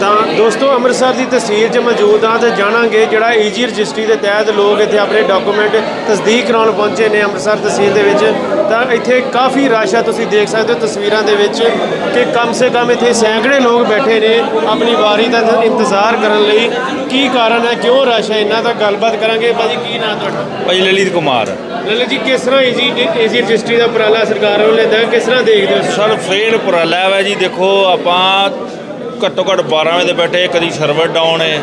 ਤਾਂ ਦੋਸਤੋ ਅੰਮ੍ਰਿਤਸਰ ਦੀ ਤਹਿਸੀਲ 'ਚ ਮੌਜੂਦ ਆ ਤੇ ਜਾਣਾਂਗੇ ਜਿਹੜਾ ਈਜੀ ਰਜਿਸਟਰੀ ਦੇ ਤਹਿਤ ਲੋਕ ਇੱਥੇ ਆਪਣੇ ਡਾਕੂਮੈਂਟ ਤਸਦੀਕ ਕਰਾਉਣ ਪਹੁੰਚੇ ਨੇ ਅੰਮ੍ਰਿਤਸਰ ਤਹਿਸੀਲ ਦੇ ਵਿੱਚ। ਤਾਂ ਇੱਥੇ ਕਾਫੀ ਰਸ਼ ਆ ਤੁਸੀਂ ਦੇਖ ਸਕਦੇ ਹੋ ਤਸਵੀਰਾਂ ਦੇ ਵਿੱਚ ਕਿ ਕਮ ਸੇ ਕਮ ਇੱਥੇ ਸੈਂਕੜੇ ਲੋਕ ਬੈਠੇ ਨੇ ਆਪਣੀ ਵਾਰੀ ਦਾ ਇੰਤਜ਼ਾਰ ਕਰਨ ਲਈ। ਕੀ ਕਾਰਨ ਹੈ ਕਿਉਂ ਰਸ਼ ਹੈ ਇਹਨਾਂ ਦਾ ਗੱਲਬਾਤ ਕਰਾਂਗੇ। ਭਾਜੀ ਕੀ ਨਾਮ ਤੁਹਾਡਾ? ਭਾਈ ਲਲਿਤ ਕੁਮਾਰ। ਲੱਲੇ ਜੀ ਕਿਸ ਤਰ੍ਹਾਂ ਈਜੀ ਈਜੀ ਰਜਿਸਟਰੀ ਦਾ ਉਪਰਾਲਾ ਸਰਕਾਰ ਵੱਲੋਂ ਲੈਂਦਾ ਕਿਸ ਤਰ੍ਹਾਂ ਦੇਖਦੇ ਹੋ ਸਰ ਫੇਰ ਉਪਰਾਲਾ ਹੈ ਜੀ। ਦੇਖੋ ਆਪਾਂ ਘੱਟੋ ਘੱਟ 12 ਵਜੇ ਦੇ ਬੈਠੇ ਕਦੀ ਸਰਵਰ ਡਾਊਨ ਹੈ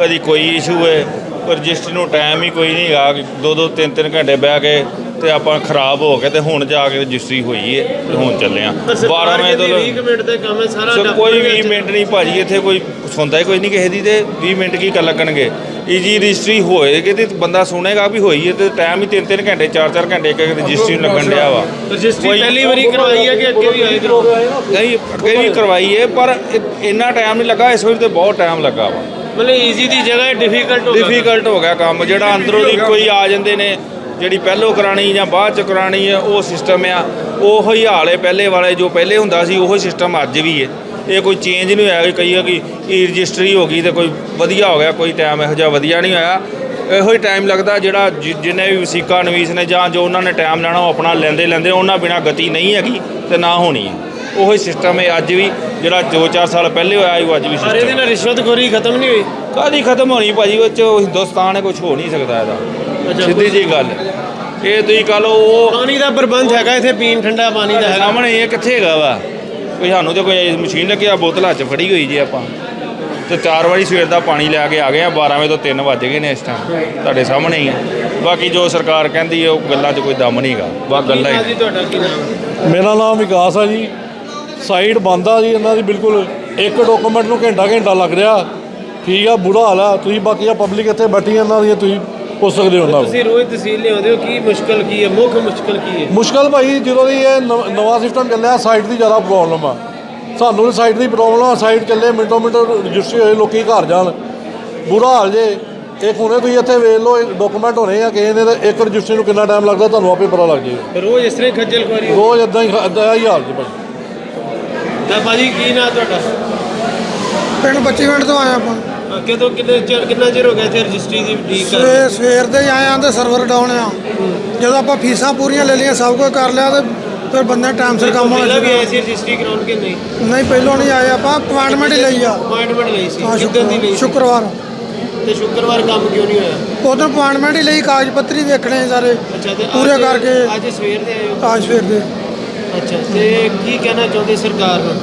ਕਦੀ ਕੋਈ ਇਸ਼ੂ ਹੈ ਪਰ ਰਜਿਸਟਰ ਨੂੰ ਟਾਈਮ ਹੀ ਕੋਈ ਨਹੀਂ ਕਿ ਦੋ ਦੋ ਤਿੰਨ ਤਿੰਨ ਘੰਟੇ ਬਹਿ ਕੇ ਤੇ ਆਪਾਂ ਖਰਾਬ ਹੋ ਕੇ ਤੇ ਹੁਣ ਜਾ ਕੇ ਰਜਿਸਟਰੀ ਹੋਈ ਹੈ ਤੇ ਹੁਣ ਚੱਲੇ ਆ 12 ਵਜੇ ਤੋਂ 20 ਮਿੰਟ ਦਾ ਕੰਮ ਹੈ ਸਾਰਾ ਕੋਈ ਵਿੱਚ। 20 ਮਿੰਟ ਨਹੀਂ ਭਾਜੀ ਇੱਥੇ ਕੋਈ ਸੁਣਦਾ ਹੀ ਕੋਈ ਨਹੀਂ ਕਿਸੇ ਦੀ ਤੇ 20 ਮਿੰਟ ਕੀ ਕਰ ਲੱਗਣਗੇ ਈਜੀ ਰਜਿਸਟਰੀ ਹੋਏਗੀ ਤੇ ਬੰਦਾ ਸੁਣੇਗਾ ਵੀ ਹੋਈ ਹੈ ਤੇ ਟਾਈਮ ਹੀ ਤਿੰਨ ਤਿੰਨ ਘੰਟੇ ਚਾਰ ਚਾਰ ਘੰਟੇ ਇੱਕ ਰਜਿਸਟਰੀ ਲੱਗਣ ਡਿਆ ਵਾ। ਰਜਿਸਟਰੀ ਪਹਿਲੀ ਵਾਰੀ ਕਰਵਾਈ ਹੈ ਕਿ ਅੱਗੇ ਵੀ ਆਏਗਾ ਨਹੀਂ ਅੱਗੇ ਵੀ ਕਰਵਾਈ ਹੈ ਪਰ ਇੰਨਾ ਟਾਈਮ ਨਹੀਂ ਲੱਗਾ ਇਸ ਵਾਰੀ ਤੇ ਬਹੁਤ ਟਾਈਮ ਲੱਗਾ ਵਾ। ਮਤਲਬ ਈਜ਼ੀ ਦੀ ਜਗ੍ਹਾ ਡਿਫਿਕਲਟ ਹੋ ਗਿਆ। ਡਿਫਿਕਲਟ ਹੋ ਗਿਆ ਕੰਮ ਜਿਹੜਾ ਅੰਦਰੋਂ ਦੀ ਕੋਈ ਆ ਜਾਂਦੇ ਨੇ ਜਿਹੜੀ ਪਹਿਲੋਂ ਕਰਾਣੀ ਜਾਂ ਬਾਅਦ ਚ ਕਰਾਣੀ ਹੈ ਉਹ ਸਿਸਟਮ ਆ। ਉਹੋ ਹੀ ਹਾਲ ਹੈ ਪਹਿਲੇ ਵਾਲੇ ਜੋ ਪਹਿਲੇ ਹੁੰਦਾ ਸੀ ਉਹੋ ਸਿਸਟਮ ਅੱਜ ਵੀ ਹੈ। ਇਹ ਕੋਈ ਚੇਂਜ ਨਹੀਂ ਹੋਇਆ ਕਿ ਕਹੀਏ ਕਿ ਈ ਰਜਿਸਟਰੀ ਹੋ ਗਈ ਤੇ ਕੋਈ ਵਧੀਆ ਹੋ ਗਿਆ ਕੋਈ ਟਾਈਮ ਇਹੋ ਜਿਹਾ ਵਧੀਆ ਨਹੀਂ ਹੋਇਆ। ਇਹੋ ਹੀ ਟਾਈਮ ਲੱਗਦਾ ਜਿਹੜਾ ਜਿੰਨੇ ਵੀ ਵਸੀਕਾ ਨਵੀਸ ਨੇ ਜਾਂ ਜੋ ਉਹਨਾਂ ਨੇ ਟਾਈਮ ਲੈਣਾ ਉਹ ਆਪਣਾ ਲੈਂਦੇ ਲੈਂਦੇ ਉਹਨਾਂ ਬਿਨਾ ਗਤੀ ਨਹੀਂ ਹੈਗੀ ਤੇ ਨਾ ਹੋਣੀ ਹੈ। ਉਹੀ ਸਿਸਟਮ ਹੈ ਅੱਜ ਵੀ ਜਿਹੜਾ 2-4 ਸਾਲ ਪਹਿਲੇ ਹੋਇਆ ਉਹ ਅੱਜ ਵੀ ਸਿਸਟਮ ਨਾਲ ਰਿਸ਼ਵਤਖੋਰੀ ਖਤਮ ਨਹੀਂ ਹੋਈ? ਕਾਦੀ ਖਤਮ ਹੋਣੀ ਭਾਜੀ ਉਹ ਚ ਹਿੰਦੁਸਤਾਨ ਹੈ ਕੁਝ ਹੋ ਨਹੀਂ ਸਕਦਾ ਇਹਦਾ। ਸਿੱਧੀ ਜੀ ਗੱਲ ਇਹ ਤੁਸੀਂ ਕਹ ਲਓ ਉਹ ਪਾਣੀ ਦਾ ਪ੍ਰਬੰਧ ਹੈਗਾ ਇੱਥੇ ਪੀਣ ਠੰਡਾ ਪਾਣੀ ਦਾ ਹੈਗਾ। ਸਾਹਮਣੇ ਇਹ ਕਿੱਥੇ ਹੈਗਾ ਵਾ? ਕੋਈ ਸਾਨੂੰ ਤੇ ਕੋਈ ਮਸ਼ੀਨ ਲੱਗੀ ਆ ਬੋਤਲ ਹੱਥ 'ਚ ਫੜੀ ਹੋਈ ਜੀ ਆਪਾਂ। ਤੇ ਚਾਰ ਵਾਰੀ ਸਵੇਰ ਦਾ ਪਾਣੀ ਲੈ ਕੇ ਆ ਗਏ ਆ 12 ਵਜੇ ਤੋਂ 3 ਵੱਜ ਗਏ ਨੇ ਇਸ ਟਾਈਮ ਤੁਹਾਡੇ ਸਾਹਮਣੇ ਹੀ ਹੈ ਬਾਕੀ ਜੋ ਸਰਕਾਰ ਕਹਿੰਦੀ ਹੈ ਉਹ ਗੱਲਾਂ 'ਚ ਕੋਈ ਦਮ ਨਹੀਂਗਾ ਬਸ ਗੱਲਾਂ ਹੀ ਜੀ ਤੁਹਾਡਾ ਕੀ ਨਾਮ? ਹੈ? ਮੇਰਾ ਨਾਮ ਵਿਕਾਸ ਆ ਜੀ। ਸਾਈਡ ਬੰਦ ਆ ਜੀ ਇਹਨਾਂ ਦੀ ਬਿਲਕੁਲ ਇੱਕ ਡਾਕੂਮੈਂਟ ਨੂੰ ਘੰਟਾ ਘੰਟਾ ਲੱਗ ਰਿਹਾ। ਠੀਕ ਆ ਬੁਰਾ ਹਾਲ ਆ। ਤੁਸੀਂ ਬਾਕੀ ਆ ਪਬਲਿਕ ਇੱਥੇ ਬੈਠੀ ਆ ਇਹਨਾਂ ਦੀ ਤੁਸੀਂ ਪੁੱਛ ਸਕਦੇ ਹੋ ਉਹਨਾਂ ਨੂੰ। ਤੁਸੀਂ ਰੋਜ਼ ਤਹਿਸੀਲ ਲਿਆਉਂਦੇ ਹੋ ਕੀ ਮੁਸ਼ਕਲ ਕੀ ਹੈ? ਮੁੱਖ ਮੁਸ਼ਕਲ ਕੀ ਹੈ? ਮੁਸ਼ਕਲ ਭਾਈ ਜਦੋਂ ਦੀ ਇਹ ਨਵ- ਨਵਾਂ ਸਿਸਟਮ ਚੱਲਿਆ ਸਾਈਟ ਦੀ ਜ਼ਿਆਦਾ ਪ੍ਰੋਬਲਮ ਆ। ਸਾਨੂੰ ਸਾਈਟ ਦੀ ਪ੍ਰੋਬਲਮ ਆ ਸਾਈਟ ਚੱਲੇ ਮਿੰਟੋ ਮਿੰਟ ਰਜਿਸਟਰੀ ਹੋਏ ਲੋਕੀ ਘਰ ਜਾਣ। ਬੁਰਾ ਹਾਲ ਜੇ। ਇੱਕ ਹੁਣੇ ਤੁਸੀਂ ਇੱਥੇ ਵੇਖ ਲਓ ਡਾਕੂਮੈਂਟ ਹੋਣੇ ਆ ਕਿਸੇ ਦੇ ਤੇ ਇੱਕ ਰਜਿਸਟਰੀ ਨੂੰ ਕਿੰਨਾ ਟਾਈਮ ਲੱਗਦਾ ਤੁਹਾਨੂੰ ਆਪੇ ਪਤਾ ਲੱਗ ਜਾਏਗਾ। ਰੋਜ਼ ਇਸ ਤਰ੍ਹਾਂ ਹੀ ਖੱਜਲ ਖੁਆਰੀ ਹੋ। ਰੋਜ਼ ਇਦਾਂ ਹੀ ਇਦਾਂ ਹੀ ਹਾਲ ਜੀ ਭਾਈ। ਤਾਂ ਭਾਜੀ ਕੀ ਨਾਮ ਤੁਹਾਡਾ? ਪਿੰਡ 25 ਮਿੰਟ ਤੋਂ ਆਏ ਆਪਾਂ। ਕਦੋਂ ਕਿੰਨੇ ਚਿਰ ਕਿੰਨਾ ਚਿਰ ਹੋ ਗਿਆ ਇੱਥੇ ਰਜਿਸਟਰੀ ਦੀ ਠੀਕ ਕਰ ਸਵੇਰ ਸਵੇਰ ਦੇ ਹੀ ਆਏ ਆਂ ਤੇ ਸਰਵਰ ਡਾਊਨ ਆ। ਜਦੋਂ ਆਪਾਂ ਫੀਸਾਂ ਪੂਰੀਆਂ ਲੈ ਲਈਆਂ ਸਭ ਕੁਝ ਕਰ ਲਿਆ ਤੇ ਫਿਰ ਬੰਦੇ ਟਾਈਮ ਸਿਰ ਕੰਮ ਹੋਣਾ ਪਹਿਲਾਂ ਵੀ ਆਏ ਸੀ ਰਜਿਸਟਰੀ ਕਰਾਉਣ ਕੇ ਨਹੀਂ? ਨਹੀਂ ਪਹਿਲੋਂ ਨਹੀਂ ਆਏ ਆਪਾਂ ਅਪਾਇੰਟਮੈਂਟ ਹੀ ਲਈ ਆ। ਅਪਾਇੰਟਮੈਂਟ ਲਈ ਸੀ ਹਾਂ, ਕਿੱਦਾਂ ਦੀ ਲਈ ਸੀ? ਸ਼ੁੱਕਰਵਾਰ। ਤੇ ਸ਼ੁੱਕਰਵਾਰ ਕੰਮ ਕਿਉਂ ਨਹੀਂ ਹੋਇਆ? ਉਦੋਂ ਅਪਾਇੰਟਮੈਂਟ ਹੀ ਲਈ ਕਾਗਜ਼ ਪੱਤਰੀ ਵੇਖਣੇ ਸਾਰੇ। ਅੱਛਾ ਤੇ ਪੂਰੇ ਕਰਕੇ ਅੱਜ ਸਵੇਰ ਦੇ ਆਏ ਹੋ? ਅੱਜ ਸਵੇਰ ਦੇ। ਅੱਛਾ ਤੇ ਕੀ ਕਹਿਣਾ ਚਾਹੁੰਦੇ ਸਰਕਾਰ ਨੂੰ?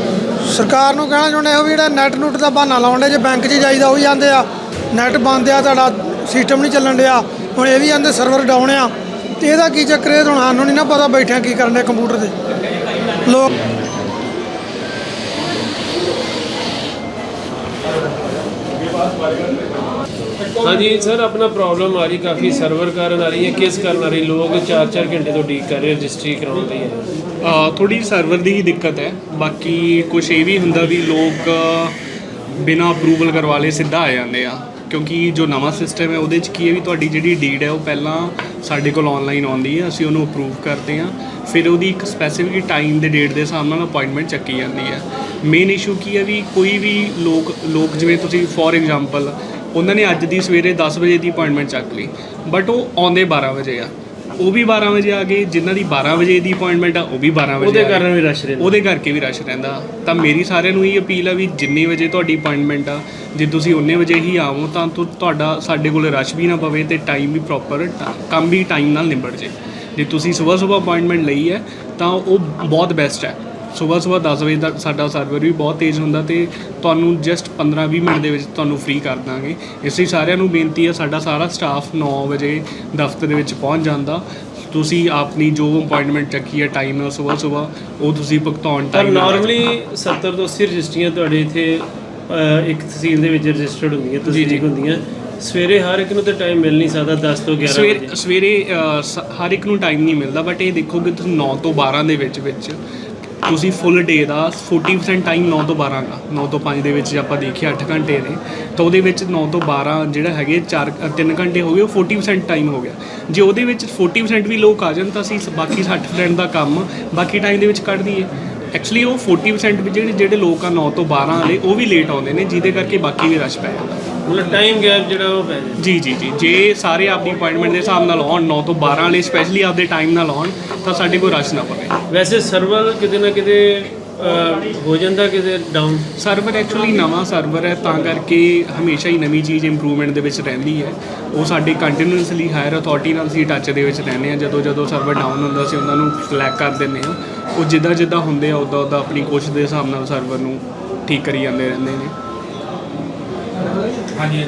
ਸਰਕਾਰ ਨੂੰ ਕਹਿਣਾ ਚਾਹੁੰਦੇ ਉਹ ਵੀ ਜਿਹੜਾ ਨੈਟ ਨੂਟ ਦਾ ਬਹਾਨਾ ਲਾਉਂਦੇ ਜੇ ਬੈਂਕ 'ਚ ਜਾਈਦਾ ਉਹ ਹੀ ਜਾਂਦੇ ਆ। ਨੈਟ ਬੰਦ ਆ, ਤੁਹਾਡਾ ਸਿਸਟਮ ਨਹੀਂ ਚੱਲਣ ਡਿਆ। ਹੁਣ ਇਹ ਵੀ ਜਾਂਦੇ ਸਰਵਰ ਡਾਊਨ ਆ। ਤੇ ਇਹਦਾ ਕੀ ਚੱਕਰ ਇਹ ਹੁਣ ਸਾਨੂੰ ਨਹੀਂ ਨਾ ਪਤਾ ਬੈਠਿਆ ਕੀ ਕਰਨ ਦੇ ਕੰਪਿਊਟਰ ਤੇ। ਲੋਕ ਹਾਂਜੀ ਸਰ, ਆਪਣਾ ਪ੍ਰੋਬਲਮ ਆ ਰਹੀ, ਕਾਫੀ ਸਰਵਰ ਕਾਰਨ ਆ ਰਹੀ ਹੈ, ਕਿਸ ਕਾਰਨ ਆ ਰਹੀ? ਲੋਕ 4-4 ਘੰਟੇ ਤੋਂ ਡੀਕ ਕਰ ਰਹੇ ਰਜਿਸਟਰੀ ਕਰਾਉਣ ਲਈ। ਥੋੜੀ ਸਰਵਰ ਦੀ ਹੀ ਦਿੱਕਤ ਹੈ। ਬਾਕੀ ਕੁਝ ਇਹ ਵੀ ਹੁੰਦਾ ਵੀ ਲੋਕ ਬਿਨਾ ਅਪਰੂਵਲ ਕਰਵਾ ਲਏ ਸਿੱਧਾ ਆ ਜਾਂਦੇ ਆ। ਕਿਉਂਕਿ ਜੋ ਨਵਾਂ ਸਿਸਟਮ ਹੈ, ਉਹਦੇ ਚ ਕੀ ਹੈ ਵੀ ਤੁਹਾਡੀ ਜਿਹੜੀ ਡੀਡ ਹੈ, ਉਹ ਪਹਿਲਾਂ ਸਾਡੇ ਕੋਲ ਆਨਲਾਈਨ ਆਉਂਦੀ ਹੈ। ਅਸੀਂ ਉਹਨੂੰ ਅਪਰੂਵ ਕਰਦੇ ਹਾਂ। ਫਿਰ ਉਹਦੀ ਇੱਕ ਸਪੈਸੀਫਿਕ ਟਾਈਮ ਦੇ ਡੇਟ ਦੇ ਹਿਸਾਬ ਨਾਲ ਅਪਾਇੰਟਮੈਂਟ ਚੱਕੀ ਜਾਂਦੀ ਹੈ। ਮੇਨ ਇਸ਼ੂ ਕੀ ਹੈ ਵੀ ਕੋਈ ਵੀ ਲੋਕ ਲੋਕ ਜਿਵੇਂ ਤੁਸੀਂ ਫੋਰ ਐਗਜ਼ਾਮਪਲ ਉਹਨਾਂ ਨੇ ਅੱਜ ਦੀ ਸਵੇਰੇ 10 ਵਜੇ ਦੀ ਅਪਾਇੰਟਮੈਂਟ ਚੱਕ ਲਈ ਬਟ ਉਹ ਆਉਂਦੇ 12 ਵਜੇ ਆ। ਉਹ ਵੀ 12 ਵਜੇ ਆ ਗਏ ਜਿਨ੍ਹਾਂ ਦੀ 12 ਵਜੇ ਦੀ ਅਪਾਇੰਟਮੈਂਟ ਆ ਉਹ ਵੀ 12 ਵਜੇ ਉਹਦੇ ਆ ਗਏ। ਕਾਰਨ ਵੀ ਰਸ਼ ਰਹਿੰਦਾ। ਉਹਦੇ ਕਰਕੇ ਵੀ ਰਸ਼ ਰਹਿੰਦਾ। ਤਾਂ ਮੇਰੀ ਸਾਰਿਆਂ ਨੂੰ ਇਹ ਅਪੀਲ ਆ ਵੀ ਜਿੰਨੇ ਵਜੇ ਤੁਹਾਡੀ ਅਪਾਇੰਟਮੈਂਟ ਆ ਜੇ ਤੁਸੀਂ ਉਨੇ ਵਜੇ ਹੀ ਆਵੋ ਤਾਂ ਤੁ- ਤੁਹਾਡਾ ਸਾਡੇ ਕੋਲ ਰਸ਼ ਵੀ ਨਾ ਪਵੇ ਤੇ ਟਾਈਮ ਵੀ ਪ੍ਰੋਪਰ ਕੰਮ ਵੀ ਟਾਈਮ ਨਾਲ ਨਿਬੜ ਜੇ। ਜੇ ਤੁਸੀਂ ਸਵੇਰ ਸਵੇਰ ਅਪਾਇੰਟਮੈਂਟ ਲਈ ਹੈ ਤਾਂ ਉਹ ਬਹੁਤ ਬੈਸਟ ਹੈ। ਸਵੇਰ ਸਵੇਰ 10 ਵਜੇ ਤੱਕ ਸਾਡਾ ਸਰਵਰ ਵੀ ਬਹੁਤ ਤੇਜ਼ ਹੁੰਦਾ ਤੇ ਤੁਹਾਨੂੰ ਜਸਟ 15-20 ਮਿੰਟ ਦੇ ਵਿੱਚ ਤੁਹਾਨੂੰ ਫ੍ਰੀ ਕਰ ਦਾਂਗੇ। ਇਸ ਲਈ ਸਾਰਿਆਂ ਨੂੰ ਬੇਨਤੀ ਹੈ ਸਾਡਾ ਸਾਰਾ ਸਟਾਫ 9 ਵਜੇ ਦਫ਼ਤਰ ਦੇ ਵਿੱਚ ਪਹੁੰਚ ਜਾਂਦਾ ਤੁਸੀਂ ਆਪਣੀ ਜੋ ਅਪਾਇੰਟਮੈਂਟ ਚੱਕੀ ਹੈ ਟਾਈਮ ਨਾਲ ਸਵੇਰ ਸਵੇਰ ਉਹ ਤੁਸੀਂ ਭੁਗਤਾਨ ਪਰ ਟਾਈਮ ਨਾਰਮਲੀ 70 ਤੋਂ 80 ਰਜਿਸਟਰੀਆਂ ਤੁਹਾਡੇ ਇੱਥੇ ਅਹ, ਇੱਕ ਤਹਿਸੀਲ ਦੇ ਵਿੱਚ ਰਜਿਸਟਰਡ ਹੁੰਦੀਆਂ ਤਸਦੀਕ ਹੁੰਦੀਆਂ। ਸਵੇਰੇ ਹਰ ਇੱਕ ਨੂੰ ਤਾਂ ਟਾਈਮ ਮਿਲ ਨਹੀਂ ਸਕਦਾ 10 ਤੋਂ 11 ਸਵੇਰੇ ਵਜੇ। ਸਵੇਰੇ ਅ, ਸ- ਹਰ ਇੱਕ ਨੂੰ ਟਾਈਮ ਨਹੀਂ ਮਿਲਦਾ ਬਟ ਇਹ ਦੇਖੋਗੇ ਤੁਸੀਂ 9 ਤੋਂ 12 ਦੇ ਵਿੱਚ ਵਿੱਚ ਤੁਸੀਂ ਫੁੱਲ ਡੇ ਦਾ 40% ਟਾਈਮ 9 ਤੋਂ 12 ਦਾ 9 ਤੋਂ 5 ਦੇ ਵਿੱਚ ਜੇ ਆਪਾਂ ਦੇਖੀਏ 8 ਘੰਟੇ ਨੇ, ਤਾਂ ਉਹਦੇ ਵਿੱਚ 9 ਤੋਂ 12 ਜਿਹੜਾ ਹੈਗੇ 4 3 ਘੰਟੇ ਹੋ ਗਏ, ਉਹ 40% ਟਾਈਮ ਹੋ ਗਿਆ। ਜੇ ਉਹਦੇ ਵਿੱਚ 40% ਵੀ ਲੋਕ ਆ ਜਾਣ ਤਾਂ ਅਸੀਂ ਬਾਕੀ 60% ਦਾ ਕੰਮ ਬਾਕੀ ਟਾਈਮ ਦੇ ਵਿੱਚ ਕੱਢ ਦਈਏ। ਐਕਚੁਅਲੀ ਉਹ 40% ਵੀ ਜਿਹੜੇ ਜਿਹੜੇ ਲੋਕ ਆ 9 ਤੋਂ 12 ਵਾਲੇ, ਉਹ ਵੀ ਲੇਟ ਆਉਂਦੇ ਨੇ, ਜਿਹਦੇ ਕਰਕੇ ਬਾਕੀ ਵੀ ਰਸ਼ ਪੈ ਜਾਂਦਾ। ਮਤਲਬ ਟਾਈਮ ਗੈਪ ਜਿਹੜਾ ਉਹ ਪੈ ਜਾਂਦਾ ਜੀ ਜੀ ਜੀ। ਜੇ ਸਾਰੇ ਆਪਣੀ ਅਪਾਇੰਟਮੈਂਟ ਦੇ ਹਿਸਾਬ ਨਾਲ ਆਉਣ 9 ਤੋਂ 12 ਵਾਲੇ ਸਪੈਸ਼ਲੀ ਆਪਦੇ ਟਾਈਮ ਨਾਲ ਆਉਣ ਤਾਂ ਸਾਡੇ ਕੋਲ ਰਸ਼ ਨਾ ਪਵੇ। ਵੈਸੇ ਸਰਵਰ ਕਿਤੇ ਨਾ ਕਿਤੇ ਹੋ ਜਾਂਦਾ ਕਿਤੇ ਡਾਊਨ ਸਰਵਰ ਐਕਚੁਅਲੀ ਨਵਾਂ ਸਰਵਰ ਹੈ ਤਾਂ ਕਰਕੇ ਹਮੇਸ਼ਾ ਹੀ ਨਵੀਂ ਚੀਜ਼ ਇੰਪਰੂਵਮੈਂਟ ਦੇ ਵਿੱਚ ਰਹਿੰਦੀ ਹੈ। ਉਹ ਸਾਡੇ ਕੰਟੀਨਿਊਸਲੀ ਹਾਇਰ ਅਥਾਰਟੀ ਨਾਲ ਸੀ ਟੱਚ ਦੇ ਵਿੱਚ ਰਹਿੰਦੇ ਆ ਜਦੋਂ ਜਦੋਂ ਸਰਵਰ ਡਾਊਨ ਹੁੰਦਾ ਸੀ ਉਹਨਾਂ ਨੂੰ ਫਲੈਗ ਕਰ ਦਿੰਦੇ ਆ ਉਹ ਜਿੱਦਾਂ ਜਿੱਦਾਂ ਹੁੰਦੇ ਆ ਉਦਾਂ ਉਦਾਂ ਆਪਣੀ ਕੋਸ਼ਿਸ਼ ਦੇ ਹਿਸਾਬ ਨਾਲ ਸਰਵਰ ਨੂੰ ਠੀਕ ਕਰੀ ਜਾਂਦੇ ਰਹਿੰਦੇ ਨੇ। ਹਾਂਜੀ